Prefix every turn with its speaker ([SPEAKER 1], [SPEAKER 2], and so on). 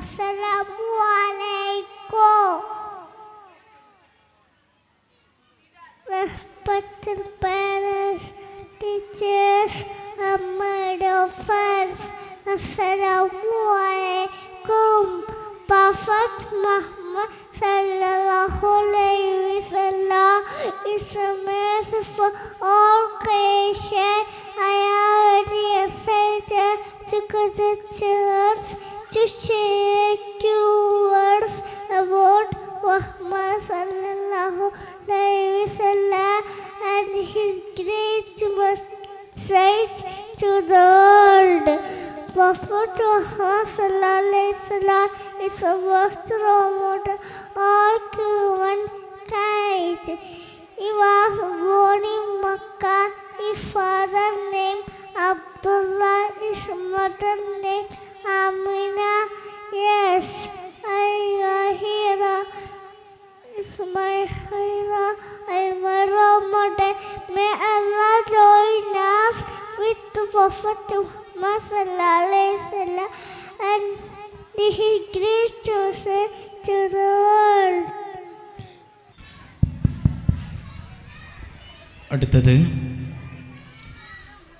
[SPEAKER 1] Assalamu alaikum. Respected parents, teachers, and my friends. Assalamu alaikum. Prophet Muhammad sallallahu alayhi wa sallam is a message for all creation. I already excited to go to church to share few words about Muhammad sallallahu alayhi wa sallam and his great message to the world. Prophet Muhammad sallallahu alayhi wa sallam is a most promote all humankind. He was born in Makkah. His father name Abdullah. His mother It's my hero. I'm a role model. May Allah join us with the Prophet Muhammad sallallahu alaihi wasallam and He grace to to the world.
[SPEAKER 2] അടുത്തത്